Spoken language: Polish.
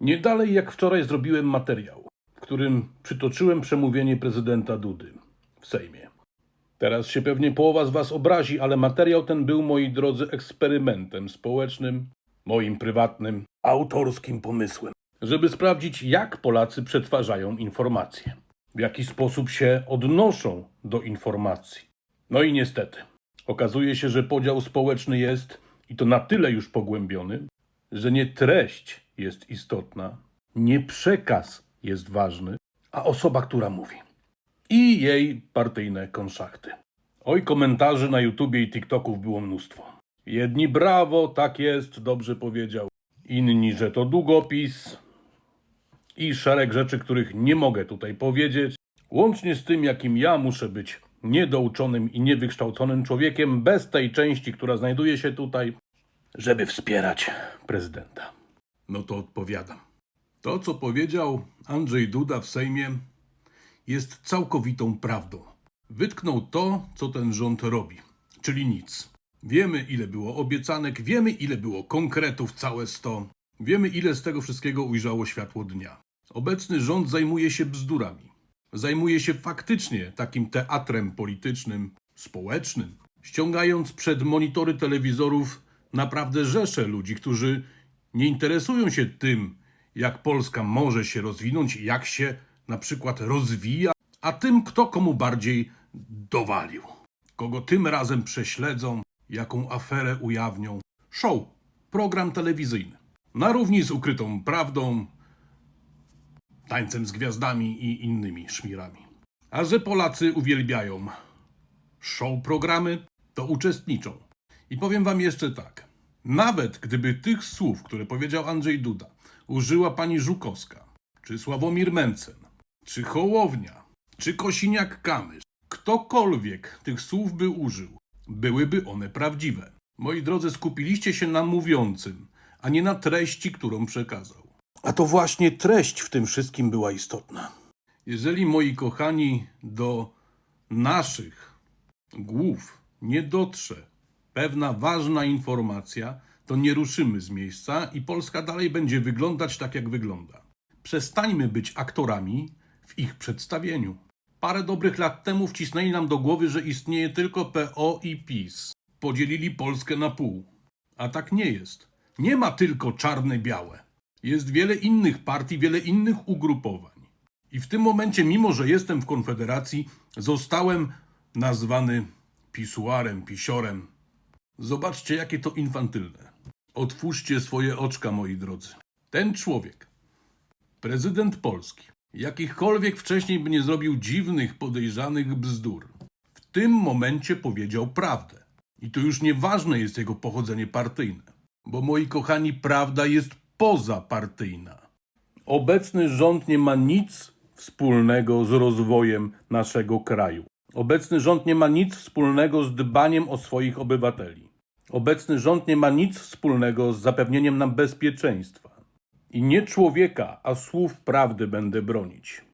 Nie dalej jak wczoraj zrobiłem materiał, w którym przytoczyłem przemówienie prezydenta Dudy w Sejmie. Teraz się pewnie połowa z Was obrazi, ale materiał ten był, moi drodzy, eksperymentem społecznym, moim prywatnym, autorskim pomysłem, żeby sprawdzić, jak Polacy przetwarzają informacje, w jaki sposób się odnoszą do informacji. No i niestety, okazuje się, że podział społeczny jest, i to na tyle już pogłębiony, że nie treść jest istotna, nie przekaz jest ważny, a osoba, która mówi. I jej partyjne konszachty. Oj, komentarzy na YouTubie i TikToków było mnóstwo. Jedni brawo, tak jest, dobrze powiedział. Inni, że to długopis. I szereg rzeczy, których nie mogę tutaj powiedzieć. Łącznie z tym, jakim ja muszę być niedouczonym i niewykształconym człowiekiem bez tej części, która znajduje się tutaj, żeby wspierać prezydenta. No to odpowiadam. To, co powiedział Andrzej Duda w Sejmie, jest całkowitą prawdą. Wytknął to, co ten rząd robi, czyli nic. Wiemy, ile było obiecanek, wiemy, ile było konkretów, całe sto. Wiemy, ile z tego wszystkiego ujrzało światło dnia. Obecny rząd zajmuje się bzdurami. Zajmuje się faktycznie takim teatrem politycznym, społecznym, ściągając przed monitory telewizorów naprawdę rzesze ludzi, którzy nie interesują się tym, jak Polska może się rozwinąć, jak się na przykład rozwija, a tym, kto komu bardziej dowalił. Kogo tym razem prześledzą, jaką aferę ujawnią. Show, program telewizyjny. Na równi z ukrytą prawdą, tańcem z gwiazdami i innymi szmirami. A że Polacy uwielbiają show programy, to uczestniczą. I powiem wam jeszcze tak. Nawet gdyby tych słów, które powiedział Andrzej Duda, użyła pani Żukowska, czy Sławomir Mencen, czy Hołownia, czy Kosiniak-Kamysz, ktokolwiek tych słów by użył, byłyby one prawdziwe. Moi drodzy, skupiliście się na mówiącym, a nie na treści, którą przekazał. A to właśnie treść w tym wszystkim była istotna. Jeżeli, moi kochani, do naszych głów nie dotrze pewna ważna informacja, to nie ruszymy z miejsca i Polska dalej będzie wyglądać tak, jak wygląda. Przestańmy być aktorami w ich przedstawieniu. Parę dobrych lat temu wcisnęli nam do głowy, że istnieje tylko PO i PiS. Podzielili Polskę na pół. A tak nie jest. Nie ma tylko czarne-białe. Jest wiele innych partii, wiele innych ugrupowań. I w tym momencie, mimo że jestem w Konfederacji, zostałem nazwany pisuarem, pisiorem. Zobaczcie, jakie to infantylne. Otwórzcie swoje oczka, moi drodzy. Ten człowiek, prezydent Polski, jakichkolwiek wcześniej by nie zrobił dziwnych, podejrzanych bzdur, w tym momencie powiedział prawdę. I to już nieważne jest jego pochodzenie partyjne, bo moi kochani, prawda jest pozapartyjna. Obecny rząd nie ma nic wspólnego z rozwojem naszego kraju. Obecny rząd nie ma nic wspólnego z dbaniem o swoich obywateli. Obecny rząd nie ma nic wspólnego z zapewnieniem nam bezpieczeństwa. I nie człowieka, a słów prawdy będę bronić.